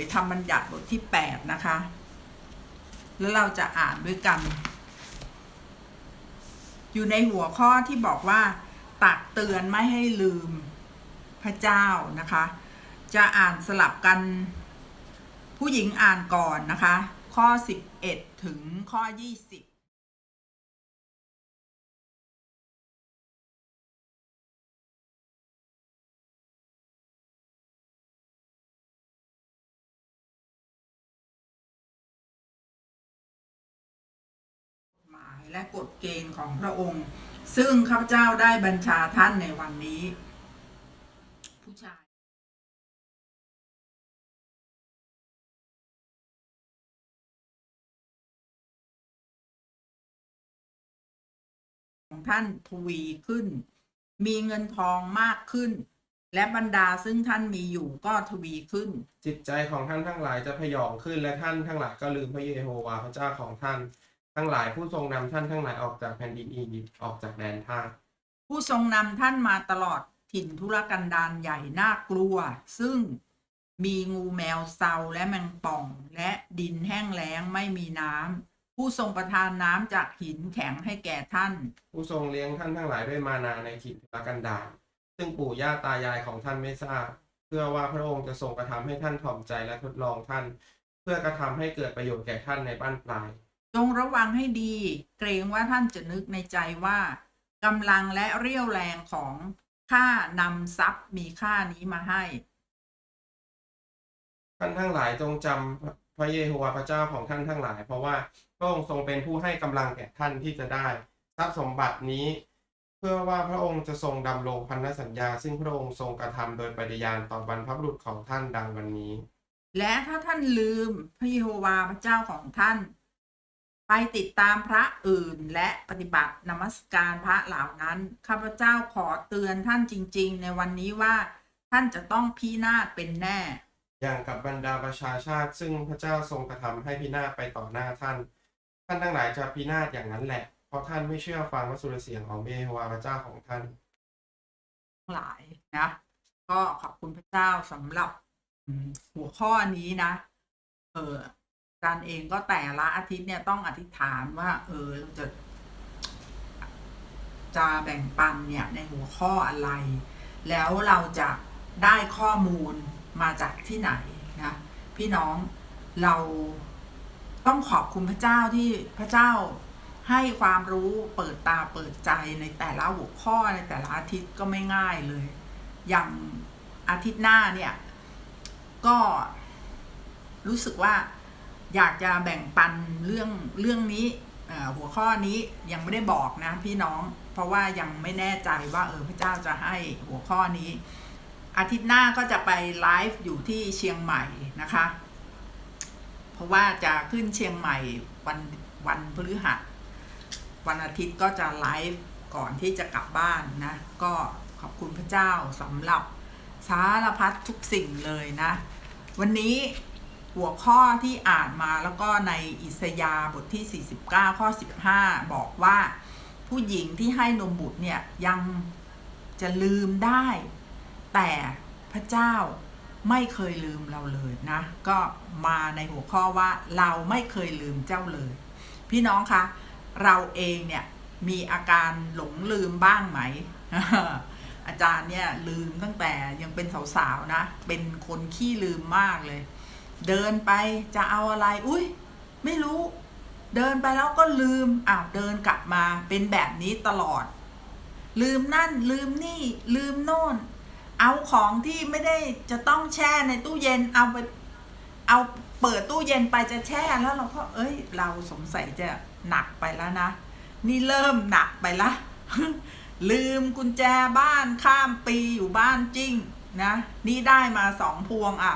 ยธรรมบัญญัติบทที่แปดนะคะ แล้วเราจะอ่านด้วยกัน อยู่ในหัวข้อที่บอกว่า ตักเตือนไม่ให้ลืมพระเจ้านะคะ จะอ่านสลับกัน ผู้หญิงอ่านก่อนนะคะ ข้อ 11 ถึงข้อ 20 และกฎเกณฑ์ของพระองค์ ซึ่งข้าพเจ้าได้บัญชาท่านในวันนี้ ผู้ชายของท่านทวีขึ้น มีเงินทองมากขึ้น และบรรดาซึ่งท่านมีอยู่ก็ทวีขึ้น จิตใจของท่านทั้งหลายจะพยองขึ้นและท่านทั้งหลายก็ลืมพระเยโฮวาห์พระเจ้าของท่าน ทั้งหลายผู้ทรงนำท่านทั้งหลายออกจากแผ่นดินอียิปต์ออกจากแดนทาสผู้ทรงนำท่านมาตลอดถิ่นทุรกันดารใหญ่น่ากลัว ซึ่งมีงูแมวเซาและแมงป่อง และดินแห้งแล้งไม่มีน้ำผู้ทรงประทานน้ำจากหินแข็งให้แก่ท่าน ผู้ทรงเลี้ยงท่านทั้งหลายด้วยมานาในถิ่นทุรกันดารซึ่งปู่ย่าตายายของท่านไม่ทราบ เพื่อว่าพระองค์จะทรงกระทำให้ท่านถ่อมใจและทดลองท่าน เพื่อกระทำให้เกิดประโยชน์แก่ท่านในบ้านปลาย จงระวังให้ดี เกรงว่าท่านจะนึกในใจว่ากำลังและเรี่ยวแรงของข้านำทรัพย์มีค่านี้มาให้ ท่านทั้งหลายจงจำพระเยโฮวาห์พระเจ้าของท่านทั้งหลาย เพราะว่าพระองค์ทรงเป็นผู้ให้กำลังแก่ท่านที่จะได้ทรัพย์สมบัตินี้ เพื่อว่าพระองค์จะทรงดำรงพันธสัญญา ซึ่งพระองค์ทรงกระทำโดยปฏิญาณต่อบรรพบุรุษของท่านดังวันนี้ และถ้าท่านลืมพระเยโฮวาห์พระเจ้าของท่าน ไปติดตามพระอื่นและปฏิบัตินมัสการพระเหล่านั้นข้าพเจ้าขอเตือนท่านจริง ๆ ในวันนี้ว่าท่านจะต้องพินาศเป็นแน่ อย่างกับบรรดาประชาชาติ ซึ่งพระเจ้าทรงกระทำให้พินาศไปต่อหน้าท่าน ท่านทั้งหลายจะพินาศอย่างนั้นแหละ เพราะท่านไม่เชื่อฟังพระสุรเสียงของพระเยโฮวาห์พระเจ้าของท่านทั้งหลายนะก็ขอบคุณพระเจ้าสำหรับอืมหัวข้อนี้นะ เออ อาจารย์เองก็แต่ละอาทิตย์เนี่ยต้องอธิษฐานว่า เออเราจะ จะแบ่งปันเนี่ยในหัวข้ออะไร แล้วเราจะได้ข้อมูลมาจากที่ไหนนะพี่น้องเราต้องขอบคุณพระเจ้าที่พระเจ้าให้ความรู้เปิดตาเปิดใจในแต่ละหัวข้อในแต่ละอาทิตย์ก็ไม่ง่ายเลย อย่างอาทิตย์หน้าเนี่ย ก็รู้สึกว่า อยากจะแบ่งปันเรื่องเรื่องนี้หัวข้อนี้ยังไม่ได้บอกนะพี่น้อง เพราะว่ายังไม่แน่ใจว่าเออพระเจ้าจะให้หัวข้อนี้ อาทิตย์หน้าก็จะไปไลฟ์อยู่ที่เชียงใหม่นะคะ เพราะว่าจะขึ้นเชียงใหม่วันวันพฤหัสวันอาทิตย์ก็จะไลฟ์ก่อนที่จะกลับบ้านนะ ก็ขอบคุณพระเจ้าสำหรับสารพัดทุกสิ่งเลยนะ วันนี้ หัวข้อที่อ่านมาแล้วก็ในอิสยาบทที่ 49 ข้อ 15 บอกว่า ผู้หญิงที่ให้นมบุตรเนี่ยยังจะลืมได้ แต่พระเจ้าไม่เคยลืมเราเลยนะ ก็มาในหัวข้อว่าเราไม่เคยลืมเจ้าเลย พี่น้องคะเราเองเนี่ยมีอาการหลงลืมบ้างไหม อาจารย์เนี่ยลืมตั้งแต่ยังเป็นสาวๆนะ เป็นคนขี้ลืมมากเลย เดินไปจะเอาอะไรอุ้ยไม่รู้ เดินไปแล้วก็ลืมอ้าวเดินกลับมาเป็นแบบนี้ตลอด ลืมนั่นลืมนี่ ลืมโน่น เอาของที่ไม่ได้จะต้องแช่ในตู้เย็นเอาไปเอาเปิดตู้เย็นไปจะแช่แล้วเราก็เอ้ย เราสงสัยจะหนักไปแล้วนะ นี่เริ่มหนักไปละ ลืมกุญแจบ้านข้ามปีอยู่บ้านจริงนะ นี่ได้มาสองพวงอะ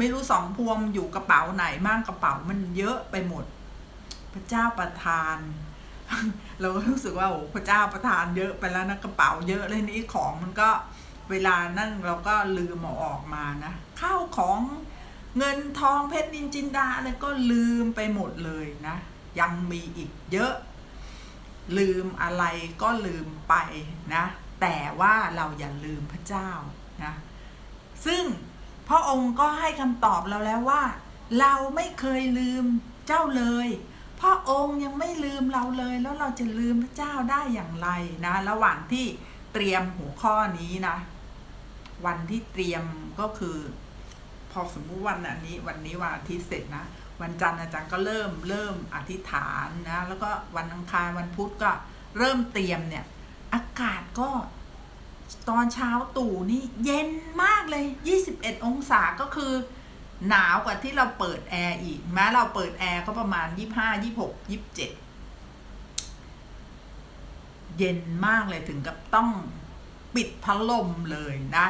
ไม่รู้สองพวงอยู่กระเป๋าไหนมั่งกระเป๋ามันเยอะไปหมด พระเจ้าประทาน เราก็รู้สึกว่าโอ้พระเจ้าประทานเยอะไปแล้วนะกระเป๋าเยอะเลยนี่ของมันก็เวลานั่นเราก็ลืมเอาออกมานะข้าวของเงินทองเพชรนินจินดาอะไรก็ลืมไปหมดเลยนะ ยังมีอีกเยอะ ลืมอะไรก็ลืมไปนะ แต่ว่าเราอย่าลืมพระเจ้านะ ซึ่ง พระองค์ก็ให้คำตอบเราแล้วว่า เราไม่เคยลืมเจ้าเลย พระองค์ยังไม่ลืมเราเลยแล้วเราจะลืมพระเจ้าได้อย่างไรนะ ระหว่างที่เตรียมหัวข้อนี้นะ วันที่เตรียมก็คือ พอสมมุติวันอันนี้ วันนี้วันอาทิตย์เสร็จนะวันจันทร์อาจารย์ก็เริ่มเริ่มอธิษฐานนะ แล้วก็วันอังคารวันพุธก็เริ่มเตรียมเนี่ย อากาศก็ ตอนเช้าตู่นี่เย็นมากเลย 21 องศาก็คือ หนาวกว่าที่เราเปิดแอร์อีก แม้เราเปิดแอร์ก็ประมาณ 25 26 27 เย็นมากเลยถึงกับต้องปิดพัดลมเลยนะ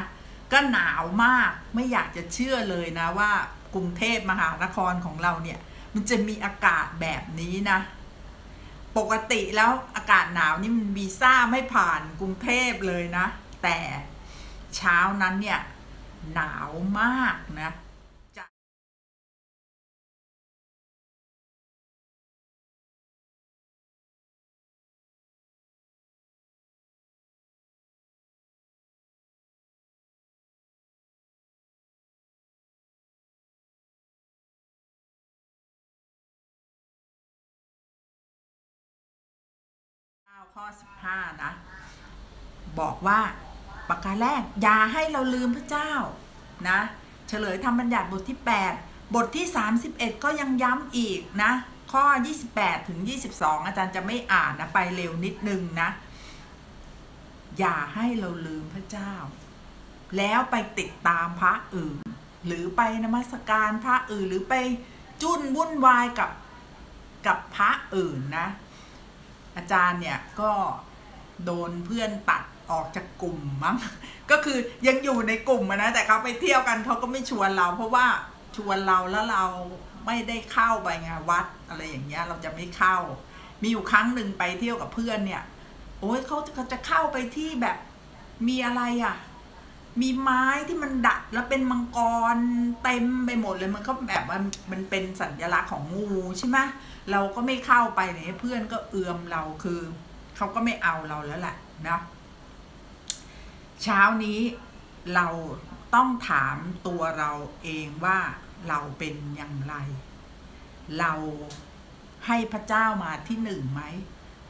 ก็หนาวมากไม่อยากจะเชื่อเลยนะว่ากรุงเทพมหานครของเราเนี่ย มันจะมีอากาศแบบนี้นะ ปกติแล้วอากาศหนาวนี่มันวีซ่าไม่ผ่านกรุงเทพเลยนะ แต่เช้านั้นเนี่ยหนาวมากนะข้อ 15 นะ บอกว่า ประการแรก อย่าให้เราลืมพระเจ้านะเฉลยธรรมบัญญัติบทที่ 8 บทที่ 31 ก็ยังย้ำอีกนะ ข้อ 28 ถึง 22 อาจารย์จะไม่อ่านนะ ไปเร็วนิดนึงนะ อย่าให้เราลืมพระเจ้า แล้วไปติดตามพระอื่น หรือไปนมัสการพระอื่นหรือไปจุนวุ่นวายกับกับพระอื่นนะ อาจารย์เนี่ยก็โดนเพื่อนตัด ออกจากกลุ่มมั้ง ก็คือยังอยู่ในกลุ่มนะ แต่เขาไปเที่ยวกันเขาก็ไม่ชวนเรา เพราะว่าชวนเราแล้วเราไม่ได้เข้าไปไงวัดอะไรอย่างเงี้ยเราจะไม่เข้า มีอยู่ครั้งหนึ่งไปเที่ยวกับเพื่อนเนี่ย โอ้ยเขาเขาจะเข้าไปที่แบบมีอะไรอะ มีไม้ที่มันดัดแล้วเป็นมังกรเต็มไปหมดเลยมันก็แบบมันมันเป็นสัญลักษณ์ของงูใช่ไหมเราก็ไม่เข้าไปเนี่ยเพื่อนก็เอือมเราคือเขาก็ไม่เอาเราแล้วแหละนะ เช้านี้เราต้องถามตัวเราเองว่าเราเป็นอย่างไร เราให้พระเจ้ามาที่หนึ่งไหม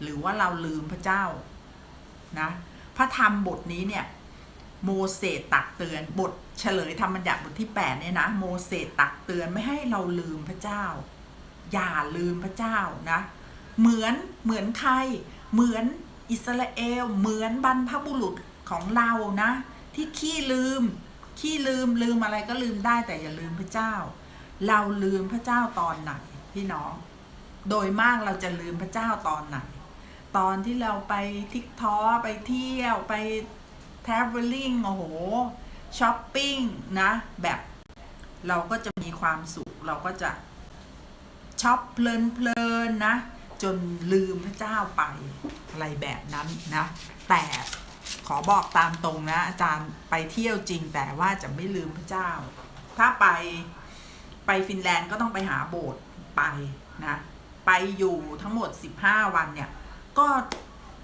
หรือว่าเราลืมพระเจ้านะ พระธรรมบทนี้เนี่ยโมเสสตักเตือนบทเฉลยธรรมบัญญัติบทที่8เนี่ยนะโมเสสตักเตือนไม่ให้เราลืมพระเจ้า อย่าลืมพระเจ้านะ เหมือนเหมือนใคร เหมือนอิสราเอล เหมือนบรรพบุรุษ ของเรานะ ที่ขี้ลืม ขี้ลืมลืมอะไรก็ลืมได้แต่อย่าลืมพระเจ้า เราลืมพระเจ้าตอนไหนพี่น้อง โดยมากเราจะลืมพระเจ้าตอนไหน ตอนที่เราไปทิกท้อไปเที่ยวไป traveling โอ้โหช้อปปิ้งนะ แบบเราก็จะมีความสุข เราก็จะช็อปเพลินๆนะ จนลืมพระเจ้าไปอะไรแบบนั้นนะ แต่ ขอบอกตามตรงนะ อาจารย์ไปเที่ยวจริงแต่ว่าจะไม่ลืมพระเจ้า ถ้าไปไปฟินแลนด์ก็ต้องไปหาโบสถ์ไปนะ ไปอยู่ทั้งหมด 15 วันเนี่ย ก็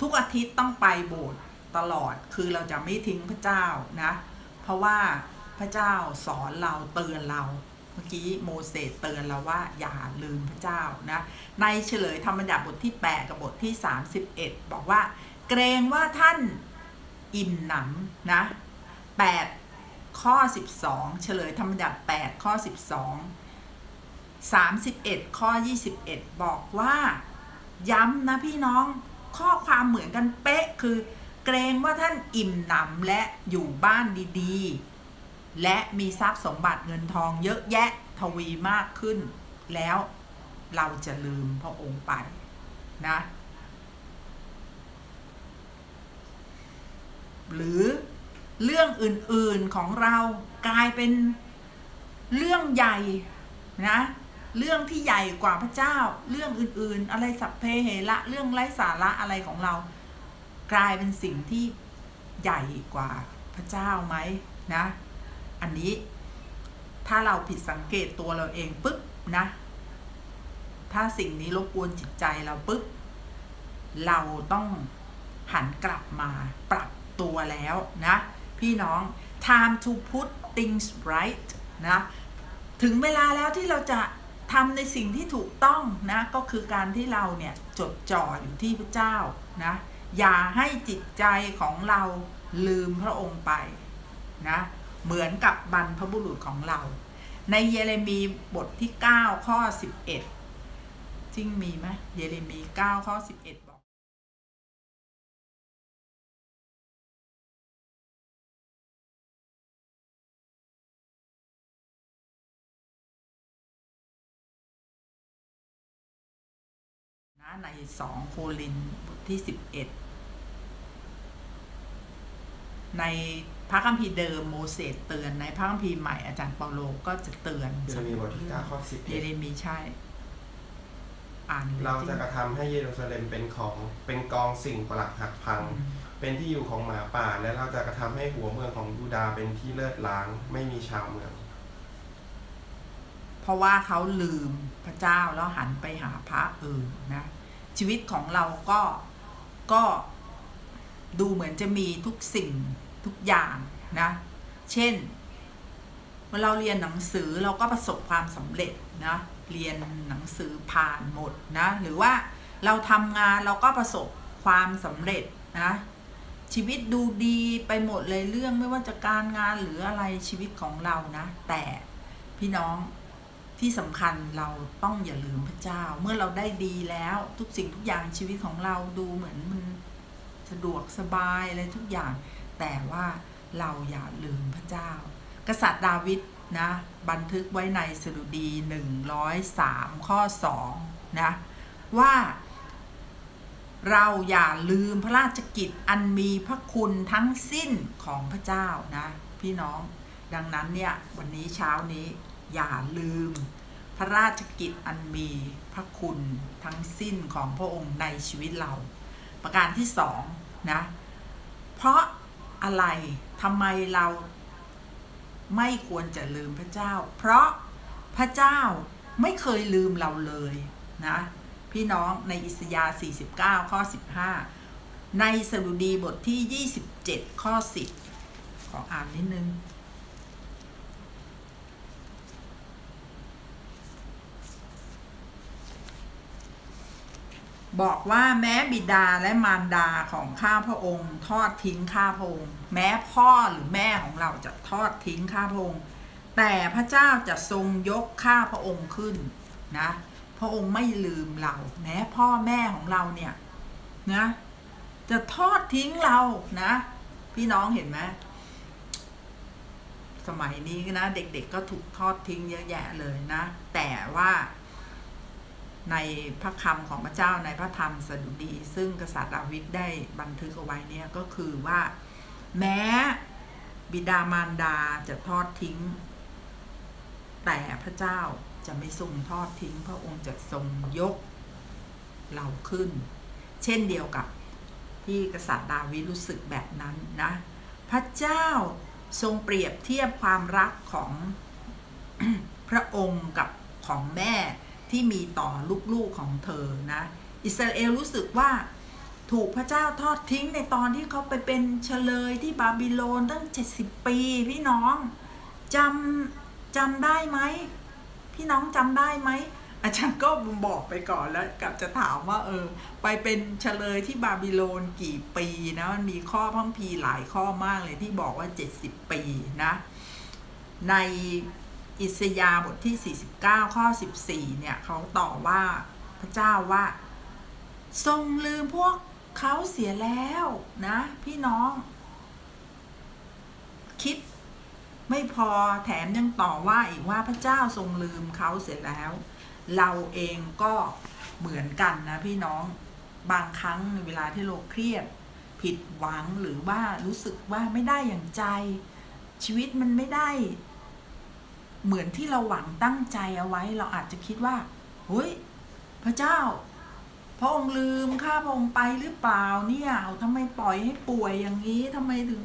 ทุกอาทิตย์ต้องไปโบสถ์ตลอดคือเราจะไม่ทิ้งพระเจ้านะ เพราะว่าพระเจ้าสอนเราเตือนเราเมื่อกี้โมเสสเตือนเราว่าอย่าลืมพระเจ้านะในเฉลยธรรมบัญญัติบทที่ 8 กับบทที่ 31 บอกว่า เกรงว่าท่าน อิ่มหนำนะ8ข้อ 12 เฉลยธรรมบัญญัติ8ข้อ 12 31 ข้อ 21 บอกว่า ย้ำนะพี่น้องข้อความเหมือนกันเป๊ะคือ เกรงว่าท่านอิ่มหนำและอยู่บ้านดีๆ และมีทรัพย์สมบัติเงินทองเยอะแยะทวีมากขึ้น แล้วเราจะลืมพระองค์ไปนะ หรือเรื่องอื่น ๆของเรากลายเป็นเรื่องใหญ่นะเรื่องที่ใหญ่กว่าพระเจ้า เรื่องอื่น ๆ อะไรสัพเพเหระเรื่องไร้สาระอะไรของเรา กลายเป็นสิ่งที่ใหญ่กว่าพระเจ้าไหมนะ อันนี้ถ้าเราผิดสังเกตตัวเราเองปุ๊บนะ ถ้าสิ่งนี้รบกวนจิตใจเราปุ๊บเราต้องหันกลับมาปรับ ตัวแล้ว นะ พี่น้อง time to put things right นะ ถึงเวลาแล้วที่เราจะทำในสิ่งที่ถูกต้อง นะ ก็คือการที่เรา เนี่ย จดจ่ออยู่ที่พระเจ้า นะ อย่าให้จิตใจของเราลืมพระองค์ไป นะ เหมือนกับบรรพบุรุษของเรา ในเยเรมีบทที่ 9 ข้อ 11 จริงมีไหมเยเรมี 9 ข้อ 11 ในสองโครินธ์บทที่สิบเอ็ดในพระคัมภีร์เดิมโมเสสเตือนในพระคัมภีร์ใหม่อาจารย์เปาโลก็จะเตือนเยเรมีบทที่9ข้อเยเรมีใช่ อ่านลย11เราจะที่กระทำให้เยรูซาเล็มเป็นของเป็นกองสิ่งปรักหักพังอืมเป็นที่อยู่ของหมาป่า และเราจะกระทำให้หัวเมืองของยูดาห์เป็นที่เลิศล้าง ไม่มีชาวเมือง เพราะว่าเขาลืมพระเจ้าแล้วหันไปหาพระอื่นนะ ชีวิตของเราก็ก็ดูเหมือนจะมีทุกสิ่งทุกอย่างนะ เช่นเมื่อเราเรียนหนังสือเราก็ประสบความสำเร็จนะเรียนหนังสือผ่านหมดนะหรือว่าเราทำงานเราก็ประสบความสำเร็จนะชีวิตดูดีไปหมดเลยเรื่องไม่ว่าจะการงานหรืออะไรชีวิตของเรานะ แต่พี่น้อง ที่สำคัญเราต้องอย่าลืมพระเจ้า เมื่อเราได้ดีแล้วทุกสิ่งทุกอย่างชีวิตของเราดูเหมือนมันสะดวกสบายอะไรทุกอย่าง แต่ว่าเราอย่าลืมพระเจ้า กษัตริย์ดาวิดนะบันทึกไว้ในสดุดี 103 ข้อ 2 นะ ว่า เราอย่าลืมพระราชกิจอันมีพระคุณทั้งสิ้นของพระเจ้านะ พี่น้องดังนั้นเนี่ย วันนี้เช้านี้ อย่าลืม พระราชกิจอันมีพระคุณทั้งสิ้นของพระองค์ในชีวิตเรา ประการที่สองนะเพราะอะไรทำไมเราไม่ควรจะลืมพระเจ้า เพราะพระเจ้าไม่เคยลืมเราเลยนะพี่น้องในอิสยาห์49 ข้อ 15 ในสดุดีบทที่ 27 ข้อ 10 ขออ่านนิดนึง บอกว่าแม้บิดาและมารดาของข้าพระองค์ ทอดทิ้งข้าพระองค์ แม้พ่อหรือแม่ของเราจะทอดทิ้งข้าพระองค์ แต่พระเจ้าจะทรงยกข้าพระองค์ขึ้นนะพระองค์ไม่ลืมเรา แม้พ่อแม่ของเราเนี่ยนะจะทอดทิ้งเรานะ พี่น้องเห็นไหมสมัยนี้นะ เด็กๆก็ถูกทอดทิ้งเยอะแยะเลยนะ แต่ว่า ในพระคำของพระเจ้าในพระธรรมสดุดี ซึ่งกษัตริย์ดาวิดได้บันทึกเอาไว้เนี่ยก็คือว่าแม้บิดามารดาจะทอดทิ้ง แต่พระเจ้าจะไม่ทรงทอดทิ้ง พระองค์จะทรงยกเราขึ้น เช่นเดียวกับที่กษัตริย์ดาวิดรู้สึกแบบนั้นนะพระเจ้าทรงเปรียบเทียบความรักของพระองค์กับของแม่ ที่มีต่อลูกๆของเธอนะ อิสราเอลรู้สึกว่าถูกพระเจ้าทอดทิ้งในตอนที่เขาไปเป็นเฉลยที่บาบิโลนตั้ง 70 ปีพี่น้องจำจำได้ไหม พี่น้องจำได้ไหม อาจารย์ก็บอกไปก่อนแล้วกับจะถามว่าเออ ไปเป็นเฉลยที่บาบิโลนกี่ปีนะมันมีข้อพังพีหลายข้อมากเลยที่บอกว่า 70 ปีนะ ใน อิสยาบทที่ 49 ข้อ 14 เนี่ยเขาต่อว่าพระเจ้าว่า ทรงลืมพวกเขาเสียแล้วนะ พี่น้อง คิดไม่พอแถมยังต่อว่าอีกว่าพระเจ้าทรงลืมเขาเสร็จแล้ว เราเองก็เหมือนกันนะพี่น้องบางครั้งในเวลาที่เราเครียด ผิดหวังหรือว่ารู้สึกว่าไม่ได้อย่างใจ ชีวิตมันไม่ได้ เหมือนที่เราหวังตั้งใจเอาไว้ เราอาจจะคิดว่าเฮ้ยพระเจ้า พระองค์ลืมข้าพระองค์ไปหรือเปล่าเนี่ยทำไมปล่อยให้ป่วยอย่างนี้ทำไมถึง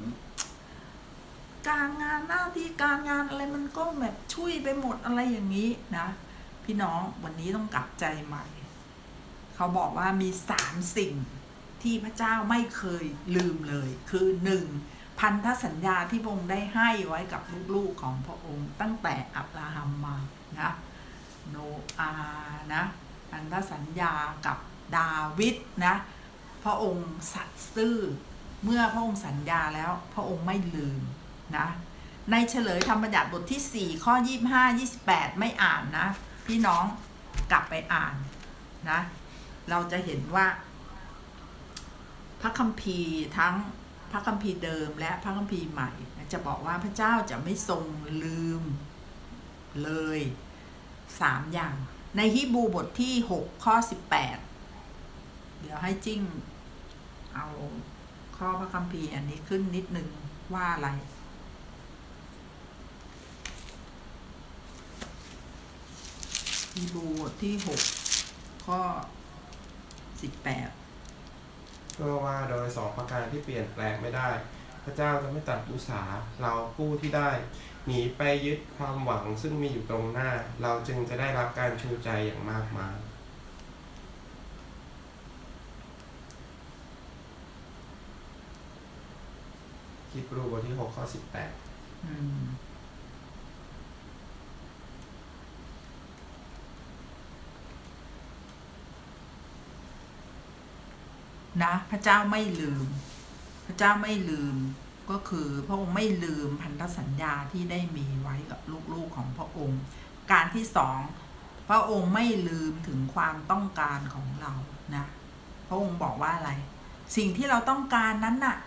การงานหน้าที่การงานอะไรมันก็แบบช่วยไปหมดอะไรอย่างนี้นะ พี่น้องวันนี้ต้องกลับใจใหม่ เขาบอกว่ามีสามสิ่งที่พระเจ้าไม่เคยลืมเลย คือหนึ่ง พันธสัญญาที่พระองค์ได้ให้ไว้กับลูกๆของพระองค์ ตั้งแต่อับราฮัมมานะโนอานะพันธสัญญากับดาวิดนะพระองค์สัตย์ซื่อเมื่อพระองค์สัญญาแล้วพระองค์ไม่ลืมนะในเฉลยธรรมบัญญัติบทที่ 4 ข้อ 25 28 ไม่อ่านนะ พี่น้องกลับไปอ่านนะ เราจะเห็นว่า พระคัมภีร์ทั้ง พระคัมภีร์เดิมและพระคัมภีร์ใหม่ จะบอกว่าพระเจ้าจะไม่ทรงลืมเลยสามอย่างในฮีบูบทที่ 6 ข้อ 18 เดี๋ยวให้จิ้ง เอาข้อพระคัมภีร์อันนี้ขึ้นนิดนึงว่าอะไรฮีบูบทที่ 6 ข้อ 18 เพื่อว่าโดยสองประการที่เปลี่ยนแปลงไม่ได้ พระเจ้าจะไม่ตัดอุสาเราผู้ที่ได้ หนีไปยึดความหวังซึ่งมีอยู่ตรงหน้า เราจึงจะได้รับการชูใจอย่างมากมายฮิบรูบทที่6ข้อ18อืม นะพระเจ้าไม่ลืม พระเจ้าไม่ลืมก็คือพระองค์ไม่ลืมพันธสัญญาที่ได้มีไว้กับลูกๆของพระองค์ การที่สองพระองค์ไม่ลืมถึงความต้องการของเรานะพระองค์บอกว่าอะไร สิ่งที่เราต้องการนั้นน่ะ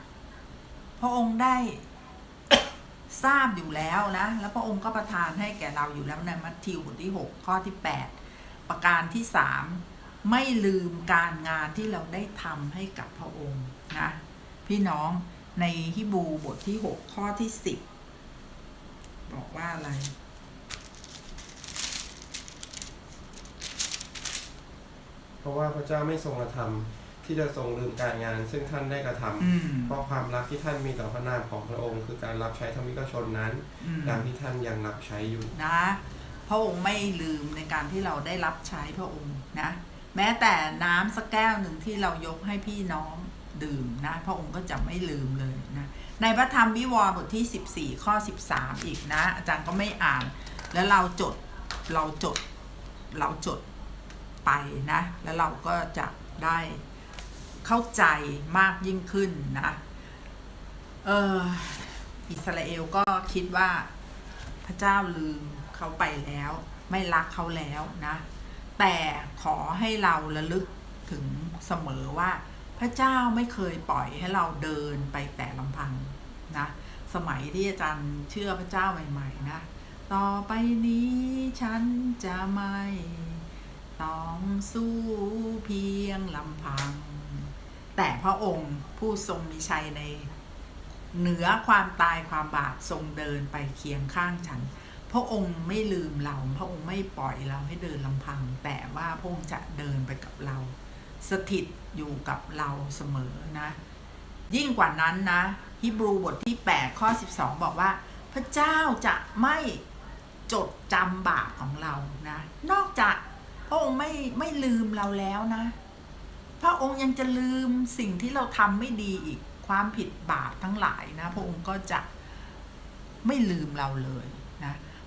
พระองค์ได้ทราบอยู่แล้วนะแล้วพระองค์ก็ประทานให้แก่เราอยู่แล้วในมัทธิวบทที่ 6 ข้อที่ 8 ประการที่3 ไม่ลืมการงานที่เราได้ทำให้กับพระองค์นะพี่น้องในฮิบรูบทที่ 6 ข้อที่ 10 บอกว่าอะไร เพราะว่าพระเจ้าไม่ทรงกระทำที่จะทรงลืมการงาน ซึ่งท่านได้กระทำอืมเพราะความรักที่ท่านมีต่อพระนามของพระองค์ คือการรับใช้ธรรมิกชนนั้นอืมดังที่ท่านยังรับใช้อยู่นะพระองค์ไม่ลืมในการที่เราได้รับใช้พระองค์นะ แม้แต่น้ำสักแก้วหนึ่งที่เรายกให้พี่น้องดื่มนะพระองค์ก็จะไม่ลืมเลยนะในพระธรรมวิวรณ์บทที่ 14 ข้อ 13 อีกนะ อาจารย์ก็ไม่อ่าน แล้วเราจดเราจดเราจดไปนะ แล้วเราก็จะได้เข้าใจมากยิ่งขึ้นนะเอออิสราเอลก็คิดว่าพระเจ้าลืมเขาไปแล้ว ไม่รักเขาแล้วนะ แต่ขอให้เราระลึกถึงเสมอว่า พระเจ้าไม่เคยปล่อยให้เราเดินไปแต่ลำพังนะสมัยที่อาจารย์เชื่อพระเจ้าใหม่ ๆ นะ ต่อไปนี้ฉันจะไม่ต้องสู้เพียงลำพัง แต่พระองค์ผู้ทรงมีชัยใน เหนือความตายความบาปทรงเดินไปเคียงข้างฉัน พระองค์ไม่ลืมเรา พระองค์ไม่ปล่อยเราให้เดินลำพัง แต่ว่าพระองค์จะเดินไปกับเรา สถิตอยู่กับเราเสมอนะ ยิ่งกว่านั้นนะฮิบรูบทที่ 8 ข้อ 12 บอกว่า พระเจ้าจะไม่จดจำบาปของเรานะ นอกจากพระองค์ไม่ไม่ลืมเราแล้วนะ พระองค์ยังจะลืมสิ่งที่เราทำไม่ดีอีกความผิดบาปทั้งหลายนะ พระองค์ก็จะไม่ลืมเราเลย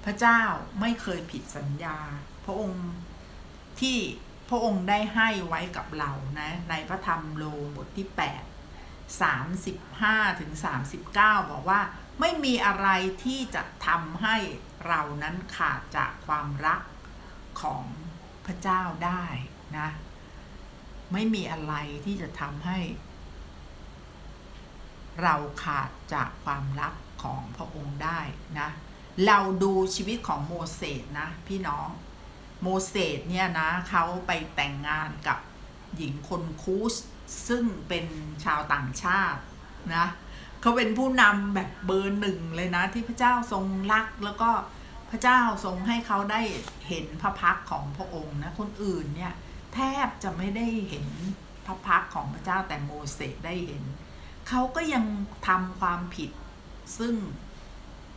พระเจ้าไม่เคยผิดสัญญา พระองค์ที่พระองค์ได้ให้ไว้กับเรานะ ในพระธรรมโลบทที่ 8 35ถึง39 บอกว่าไม่มีอะไรที่จะทำให้เรานั้นขาดจากความรักของพระเจ้าได้นะ ไม่มีอะไรที่จะทำให้ เราขาดจากความรักของพระองค์ได้นะ เราดูชีวิตของโมเสสนะพี่น้อง โมเสสเนี่ยนะเขาไปแต่งงานกับหญิงคนคูสซึ่งเป็นชาวต่างชาตินะเขาเป็นผู้นำแบบเบอร์หนึ่งเลยนะ ที่พระเจ้าทรงรักแล้วก็พระเจ้าทรงให้เขาได้เห็นพระพักของพระองค์นะคนอื่นเนี่ยแทบจะไม่ได้เห็นพระพักของพระเจ้าแต่โมเสสได้เห็น เขาก็ยังทำความผิดซึ่ง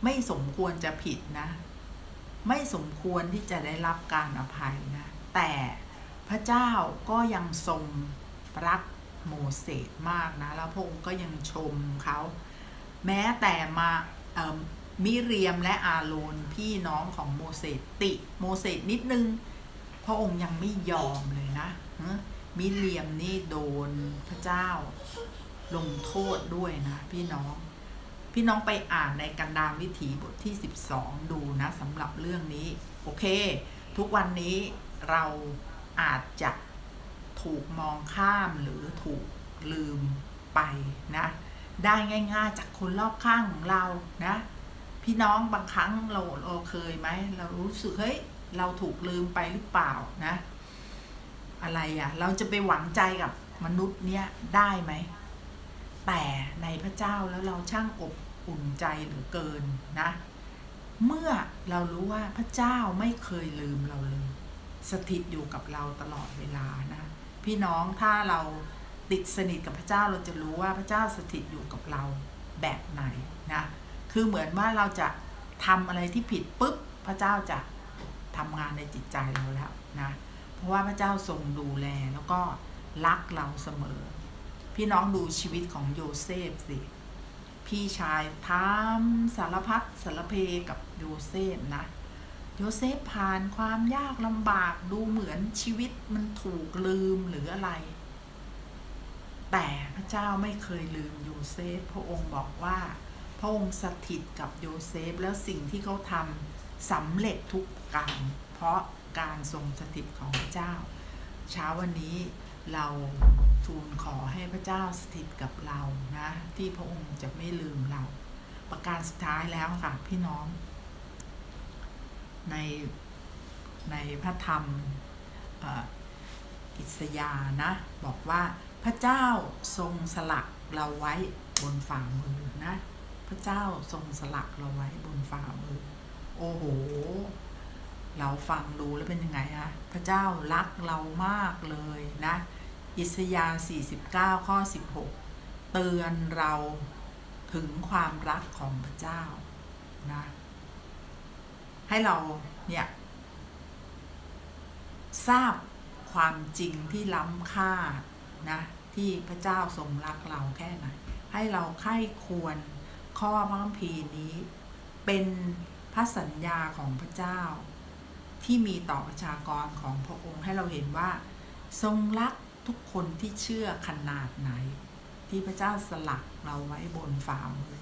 ไม่สมควรจะผิดนะ ไม่สมควรที่จะได้รับการอภัยนะ แต่พระเจ้าก็ยังทรงรักโมเสสมากนะ แล้วพระองค์ก็ยังชมเขาแม้แต่มาเมิเรียมและอาโรนพี่น้องของโมเสสติโมเสสนิดนึง พระองค์ยังไม่ยอมเลยนะมิเรียมนี่โดนพระเจ้าลงโทษด้วยนะพี่น้อง พี่น้องไปอ่านในกันดารวิถีบทที่ 12 ดูนะสำหรับเรื่องนี้ โอเค ทุกวันนี้เราอาจจะถูกมองข้ามหรือถูกลืมไปนะ ได้ง่าย ๆ จากคนรอบข้างของเรานะ พี่น้องบางครั้งเราเราเคยไหมเรารู้สึกเฮ้ยเราถูกลืมไปหรือเปล่านะ อะไรอะ่ะ เราจะไปหวังใจกับมนุษย์เนี้ยได้ไหมแต่ พระเจ้าแล้วเราช่างอบอุ่นใจเหลือเกินนะ เมื่อเรารู้ว่าพระเจ้าไม่เคยลืมเราเลย สถิตอยู่กับเราตลอดเวลานะ พี่น้องถ้าเราติดสนิทกับพระเจ้าเราจะรู้ว่าพระเจ้าสถิตอยู่กับเราแบบไหนนะ คือเหมือนว่าเราจะทำอะไรที่ผิดปุ๊บพระเจ้าจะทำงานในจิตใจเราแล้วนะ เพราะว่าพระเจ้าทรงดูแลแล้วก็รักเราเสมอ พี่น้องดูชีวิตของโยเซฟสิ พี่ชายทำสารพัดสารเพกับโยเซฟนะ โยเซฟผ่านความยากลำบากดูเหมือนชีวิตมันถูกลืมหรืออะไร แต่พระเจ้าไม่เคยลืมโยเซฟ พระองค์บอกว่า พระองค์สถิตกับโยเซฟแล้วสิ่งที่เขาทำสำเร็จทุกการ เพราะการทรงสถิตของพระเจ้า เช้าวันนี้ เราทูลขอให้พระเจ้าสถิตกับเรานะ ที่พระองค์จะไม่ลืมเรา ประการสุดท้ายแล้วค่ะพี่น้อง ในในพระธรรมอิสยาห์นะ บอกว่าพระเจ้าทรงสลักเราไว้บนฝ่ามือนะ พระเจ้าทรงสลักเราไว้บนฝ่ามือ โอ้โห เราฟังดูแล้วเป็นยังไงฮะพระเจ้ารักเรามากเลยนะอิสยาห์49 ข้อ 16 เตือนเราถึงความรักของพระเจ้านะให้เราเนี่ยทราบความจริงที่ล้ำค่านะที่พระเจ้าทรงรักเราแค่ไหนให้เราไข้ควรข้อพระคัมภีร์นี้ เป็นพระสัญญาของพระเจ้า ที่มีต่อประชากรของพระองค์ให้เราเห็นว่า ทรงรักทุกคนที่เชื่อขนาดไหน ที่พระเจ้าสลักเราไว้บนฝ่ามือ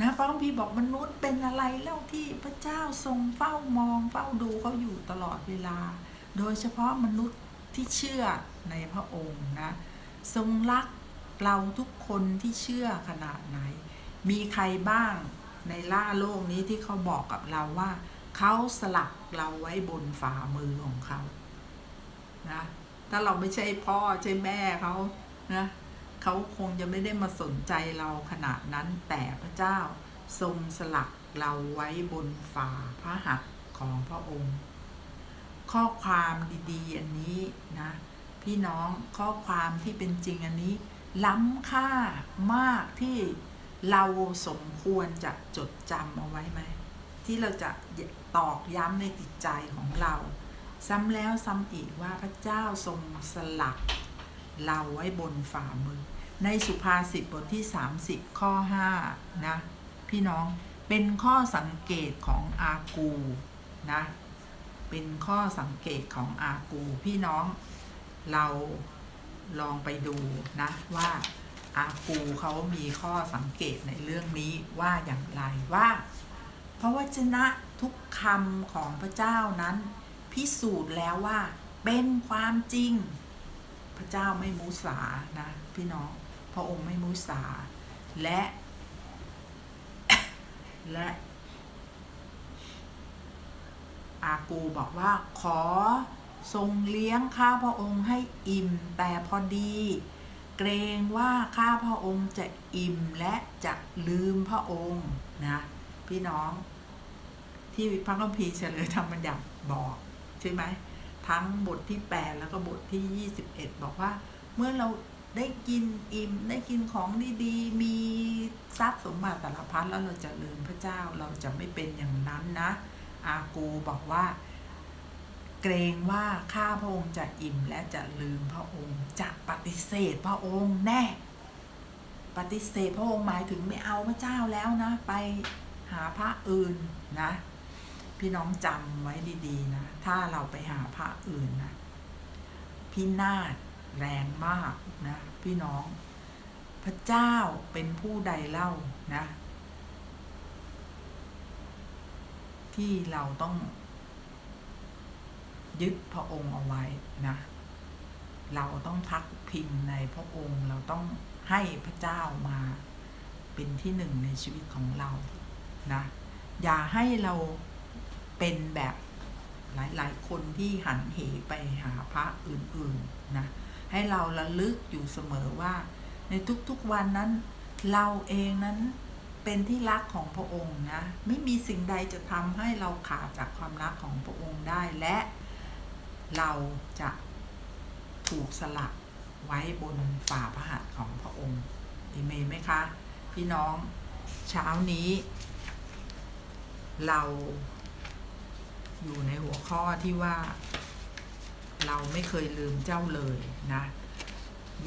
นะพระคัมภีร์บอกมนุษย์เป็นอะไรแล้วที่พระเจ้าทรงเฝ้ามองเฝ้าดูเขาอยู่ตลอดเวลา โดยเฉพาะมนุษย์ที่เชื่อในพระองค์นะทรงรักเราทุกคนที่เชื่อขนาดไหน มีใครบ้างในล่าโลกนี้ที่เขาบอกกับเราว่า เขาสลักเราไว้บนฝ่ามือของเขานะถ้าเราไม่ใช่พ่อใช่แม่เขานะเขาคงจะไม่ได้มาสนใจเราขนาดนั้นแต่พระเจ้าทรงสลักเราไว้บนฝ่าพระหัตถ์ของพระองค์ ข้อความดีๆ อันนี้นะพี่น้องข้อความที่เป็นจริงอันนี้ ล้ำค่ามากที่เราสมควรจะจดจำเอาไว้ไหม ที่เราจะตอกย้ำในจิตใจของเรา ซ้ำแล้วซ้ำอีกว่าพระเจ้าทรงสลัก เราไว้บนฝ่ามือ ในสุภาษิตบทที่ 30 ข้อ 5 นะ พี่น้องเป็นข้อสังเกตของอากูนะ เป็นข้อสังเกตของอากูพี่น้องเราลองไปดูนะว่าอากูเขามีข้อสังเกตในเรื่องนี้ว่าอย่างไรว่า พระวจนะทุกคำของพระเจ้านั้น พิสูจน์แล้วว่า เป็นความจริง พระเจ้าไม่มุสานะพี่น้องพระองค์ไม่มุสา และ และ อากูบอกว่าขอทรงเลี้ยงข้าพระองค์ให้อิ่มแต่พอดี เกรงว่าข้าพระองค์จะอิ่มและจะลืมพระองค์นะ พี่น้อง ที่พระคัมภีร์เฉลยธรรมบัญญัติบอกใช่ไหมทั้งบทที่ 8 แล้วก็บทที่ 21 บอกว่า เมื่อเราได้กินอิ่มได้กินของดีๆ มีทรัพย์สมบัติสารพัดแล้วเราจะลืมพระเจ้าเราจะไม่เป็นอย่างนั้นนะ อากูบอกว่า เกรงว่าข้าพระองค์จะอิ่มและจะลืมพระองค์ จะปฏิเสธพระองค์แน่ ปฏิเสธพระองค์หมายถึงไม่เอาพระเจ้าแล้วนะ ไปหาพระอื่นนะ พี่น้องจำไว้ดีๆนะถ้าเราไปหาพระอื่นนะพินาศแรงมากนะพี่น้อง พระเจ้าเป็นผู้ใดเล่านะ ที่เราต้อง ยึดพระองค์เอาไว้นะเราต้องพักพิงในพระองค์เราต้องให้พระเจ้ามา เป็นที่หนึ่งในชีวิตของเรานะอย่าให้เรา เป็นแบบหลายๆ คนที่หันเหไปหาพระอื่นๆนะให้เราระลึกอยู่เสมอว่า ในทุกๆวันนั้น เราเองนั้นเป็นที่รักของพระองค์นะไม่มีสิ่งใดจะทำให้เราขาดจากความรักของพระองค์ได้และเราจะถูกสลักไว้บนฝ่าพระหัตถ์ของพระองค์อีเมนไหมคะ พี่น้องเช้านี้ เรา อยู่ในหัวข้อที่ว่า เราไม่เคยลืมเจ้าเลยนะ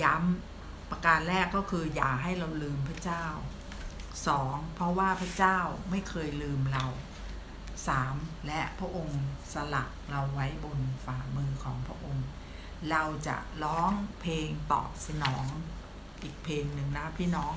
ย้ำประการแรกก็คืออย่าให้เราลืมพระเจ้าสองเพราะว่าพระเจ้าไม่เคยลืมเราสามและพระองค์สลักเราไว้บนฝ่ามือของพระองค์ เราจะร้องเพลงตอบสนองอีกเพลงหนึ่งนะพี่น้อง